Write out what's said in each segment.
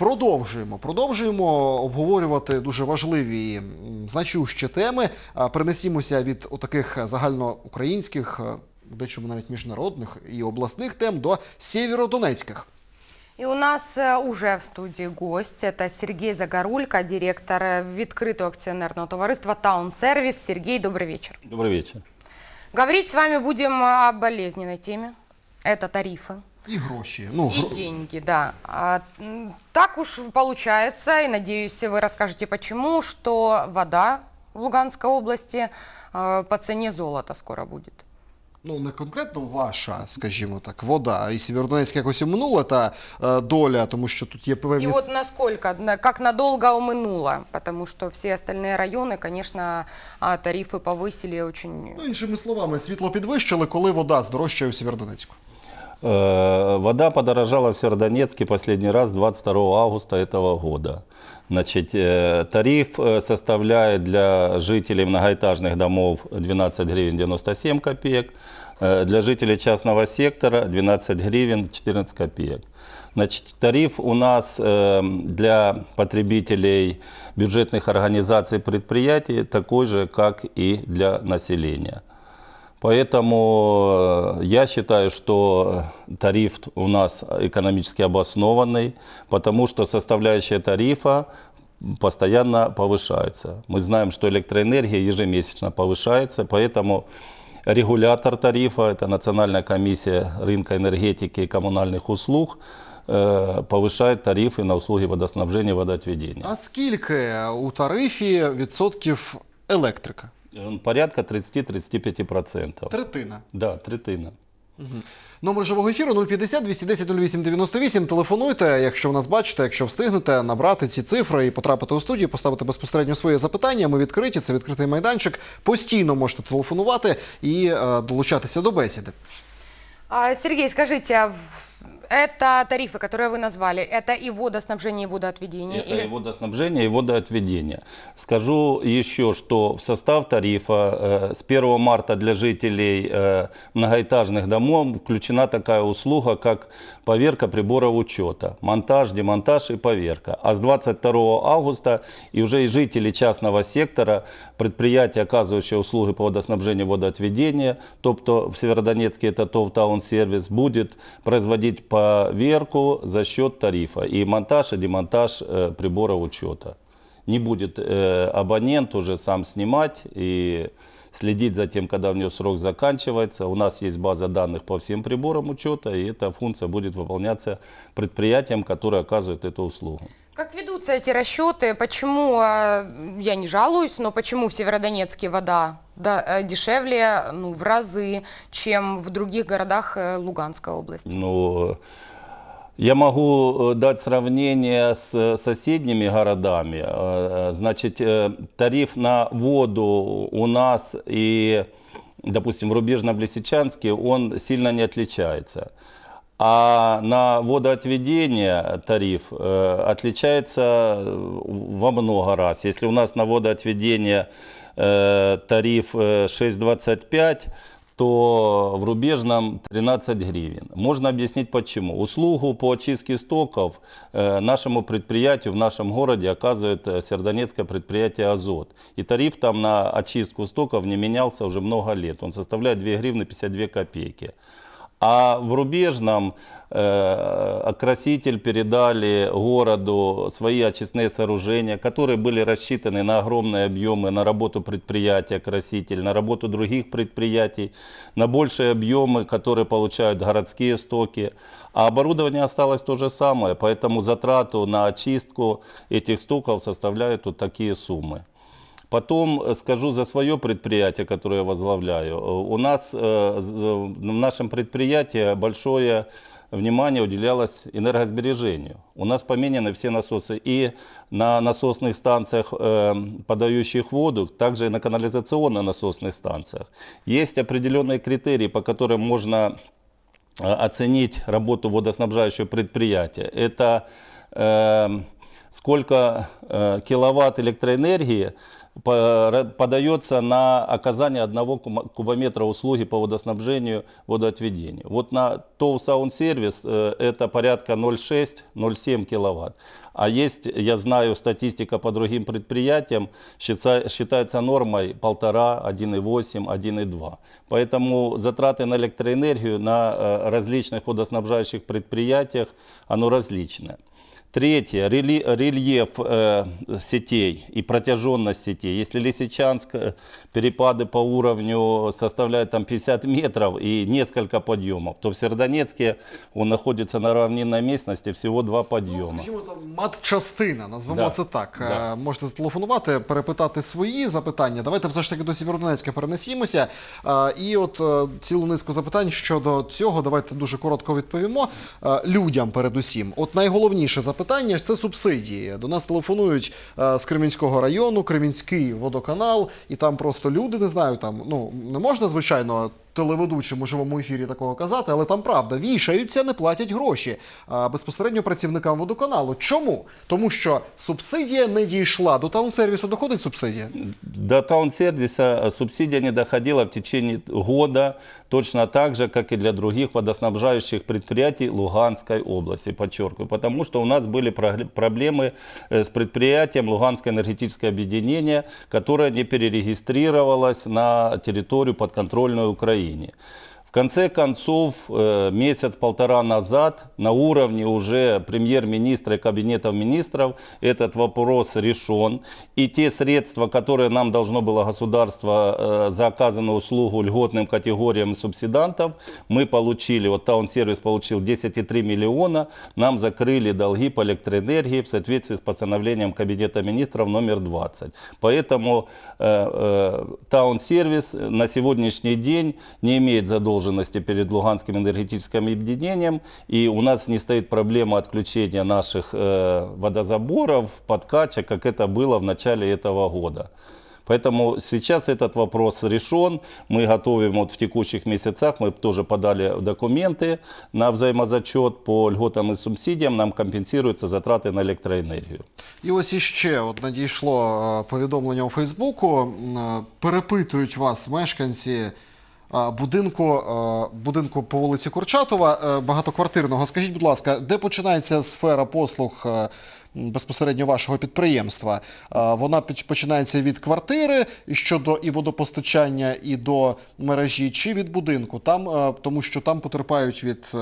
Продовжуємо. Продовжуємо обговорювати дуже важливі значущі теми. А, Перенесімося від таких загальноукраїнських, дечому навіть міжнародних і обласних тем до сєвєродонецьких. И у нас э, уже в студии гость. Это Сергей Загорулько, директор э, відкритого акционерного товариства Таун Сервис. Сергей, добрый вечер. Добрый вечер. Говорить с вами будем о болезненной теме. Это тарифы І гроші. Ну, и гро- деньги, да. А, м, так уж получается, и надеюсь, вы расскажете почему, что вода в Луганской области э, по цене золота скоро будет. ну, не конкретно ваша, скажімо так, вода. І Сєвєродонецьк якось оминула та е, доля, тому що тут є И певні... вот насколько, на- как надолго умынуло, потому что все остальные районы, конечно, а, тарифы повысили очень... Ну, іншими словами, світло підвищили, коли вода здорожчає у Сєвєродонецьку. Э, Вода подорожала в Северодонецке последний раз 22 августа этого года. Значит, э, тариф э, составляет для жителей многоэтажных домов 12 гривен 97 копеек, для жителей частного сектора 12 гривен 14 копеек. Значит, тариф у нас для потребителей бюджетных организаций предприятий такой же, как и для населения. Поэтому э, я считаю, что тариф у нас экономически обоснованный, потому что составляющая тарифа постоянно повышается. Мы знаем, что электроэнергия ежемесячно повышается, поэтому регулятор тарифа, это Национальная комиссия рынка энергетики и коммунальных услуг, э, повышает тарифы на услуги водоснабжения и водоотведения. А скільки у тарифі відсотків електрика? Он Порядка 30-35%. Третина. Да, третина. Мгм. Номер живого ефіру 050 210 08 98. Телефонуйте, якщо ви нас бачите, якщо встигнете набрати ці цифри і потрапити у студію, поставити безпосередньо своє запитання. Ми відкриті, це відкритий майданчик. Постійно можете телефонувати і е, долучатися до бесіди. А, Сергей, скажите, а в- это тарифы, которые вы назвали, это и водоснабжение, и водоотведение? Это или- и водоснабжение, и водоотведение. Скажу еще, что в состав тарифа э, с 1 марта для жителей э, многоэтажных домов включена такая услуга, как поверка приборов учета. Монтаж, демонтаж и поверка. А с 22 августа и уже и жители частного сектора, предприятия, оказывающие услуги по водоснабжению и водоотведению, тобто в Северодонецке это ТОВ Таун Сервис, будет производить поверку за счет тарифа и монтаж и демонтаж э, приборов учета. Не будет э, абонент уже сам снимать и следить за тем, когда у него срок заканчивается. У нас есть база данных по всем приборам учета, и эта функция будет выполняться предприятием, которое оказывает эту услугу. Как ведутся эти расчеты? Почему, а, я не жалуюсь, но почему в Северодонецке вода да, э, дешевле ну, в разы, чем в других городах э, Луганской области? Ну, я могу э, дать сравнение с соседними городами. Значит, тариф на воду у нас и, допустим, в Рубежно-Лисичанске, он сильно не отличается. А на водоотведение тариф э, отличается э, во много раз. Если у нас на водоотведение э, тариф э, 6,25, то в рубежном 13 гривен. Можно объяснить почему. Услугу по очистке стоков нашему предприятию в нашем городе оказывает Сердонецкое предприятие «Азот». И тариф там на очистку стоков не менялся уже много лет. Он составляет 2 гривны 52 копейки. А в рубежном э, окраситель передали городу свои очистные сооружения, которые были рассчитаны на огромные объемы, на работу предприятия окраситель, на работу других предприятий, на большие объемы, которые получают городские стоки. А оборудование осталось то же самое, поэтому затрату на очистку этих стоков составляют вот такие суммы. Потом э, скажу за свое предприятие, которое я возглавляю. Э, У нас э, в нашем предприятии большое внимание уделялось энергосбережению. У нас поменены все насосы и на насосных станциях, подающих воду, также и на канализационно-насосных станциях. Есть определенные критерии, по которым можно оценить работу водоснабжающего предприятия. Это э, сколько киловатт электроэнергии подается на оказание одного кубометра услуги по водоснабжению, водоотведению. Вот на ТОВ Саундсервис э, это порядка 0,6-0,7 киловатт. А есть, я знаю, статистика по другим предприятиям, счита- считается нормой 1,5, 1,8, 1,2. Поэтому затраты на электроэнергию на э, различных водоснабжающих предприятиях, оно различное. Третье, рели- рельеф э, сетей и протяженность сетей. Если Лисичанск, э, перепады по уровню составляют там 50 метров и несколько подъемов, то в Сердонецке он находится на равнинной местности всего два Ну, подъема. скажімо, там мат-частина, назвемо Да, це так. да. Е, Можете зателефонувати, перепитати свої запитання. Давайте все ж таки до Сєвєродонецька перенесімося. Е, І от е, цілу низку запитань щодо цього, давайте дуже коротко відповімо. Е, Людям передусім. От найголовніше запитання це субсидії. До нас телефонують е, з Кремінського району, Кремінський водоканал, і там просто люди, не знаю, там, ну, не можна, звичайно, телеведучим у живому ефірі такого казати, але там правда, вішаються, не платять гроші а, безпосередньо працівникам водоканалу. Чому? Тому що субсидія не дійшла. До таунсервісу доходить субсидія? До таунсервиса субсидия не доходила в течение года, точно так же, как и для других водоснабжающих предприятий Луганской области, подчеркиваю, потому что у нас были прогр- проблемы э, с предприятием Луганское энергетическое объединение, которое не перерегистрировалось на территорию подконтрольную Украине. В конце концов, э, месяц-полтора назад на уровне уже премьер-министра и кабинетов министров этот вопрос решен. И те средства, которые нам должно было государство э, за оказанную услугу льготным категориям субсидантов, мы получили, вот Таунсервис получил 10,3 миллиона, нам закрыли долги по электроэнергии в соответствии с постановлением Кабинета министров номер 20. Поэтому э, Таунсервис на сегодняшний день не имеет задолженности перед Луганским энергетическим объединением, и у нас не стоит проблема отключения наших э, водозаборов, подкачек, как это было в начале этого года. Поэтому сейчас этот вопрос решен. Мы готовим вот в текущих месяцах, мы тоже подали документы на взаимозачет по льготам и субсидиям. Нам компенсируются затраты на электроэнергию. І ось іще от надійшло е, повідомлення у Фейсбуку. М, е, Перепитують вас мешканці. Будинку, будинку по вулиці Курчатова е, багатоквартирного. Скажіть, будь ласка, де починається сфера послуг е, безпосередньо вашого підприємства? Вона починається від квартири щодо і водопостачання, і до мережі, чи від будинку? Там, е, тому що там потерпають від.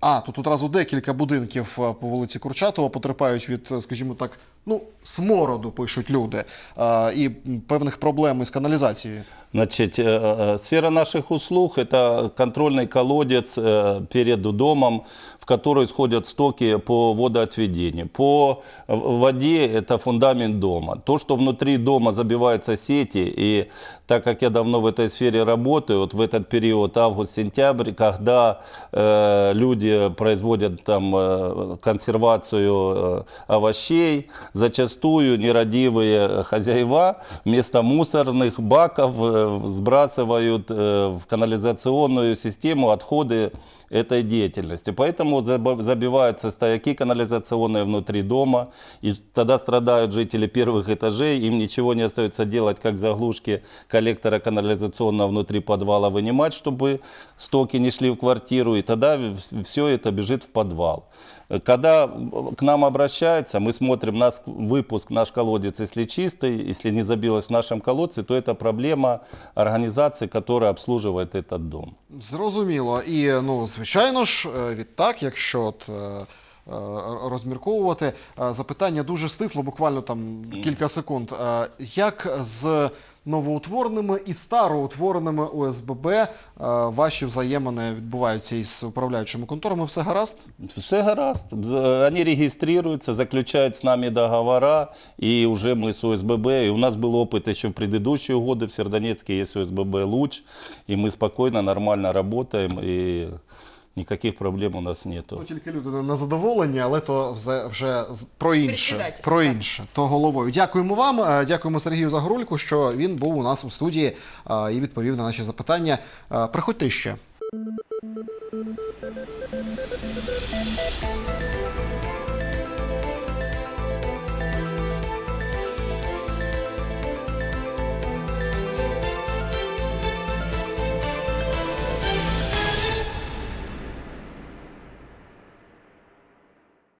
а, тут одразу декілька будинків по вулиці Курчатова потерпають від, скажімо так, ну, смороду, пишуть люди, е, і м, певних проблем із каналізацією. Значит, э, э, сфера наших услуг – это контрольный колодец э, перед домом, в который сходят стоки по водоотведению. По в- воде – это фундамент дома. То, что внутри дома забиваются сети, и так как я давно в этой сфере работаю, вот в этот период август-сентябрь, когда э, люди производят там э, консервацию э, овощей, зачастую нерадивые хозяева вместо мусорных баков э, сбрасывают э, в канализационную систему отходы этой деятельности. Поэтому забиваются стояки канализационные внутри дома, и тогда страдают жители первых этажей, им ничего не остается делать, как заглушки коллектора канализационного внутри подвала вынимать, чтобы стоки не шли в квартиру, и тогда все это бежит в подвал. Когда к нам обращаются, мы смотрим наш выпуск, наш колодец, если чистый, если не забилось в нашем колодце, то это проблема организации, которая обслуживает этот дом. Зрозуміло. І, ну, звичайно ж, е, відтак, якщо от, е, е, розмірковувати, е, запитання дуже стисло, буквально там кілька секунд. Е, Як з новоутвореними і староутвореними ОСББ е, ваші взаємини відбуваються із управляючими конторами? Все гаразд? Все гаразд. З- Они регистрируются, заключают с нами договора, и уже мы с ОСББ, и у нас был опыт еще в предыдущие годы, в Сердонецке есть ОСББ «Луч», и мы спокойно, нормально работаем, и никаких проблем у нас нету. Ну, тільки люди не- задоволення, задоволені, але то вже, вже про інше. Про інше. То головою. Дякуємо вам. е, Дякуємо Сергію Загорульку, що він був у нас у студії е, і відповів на наші запитання. Е, Приходьте ще.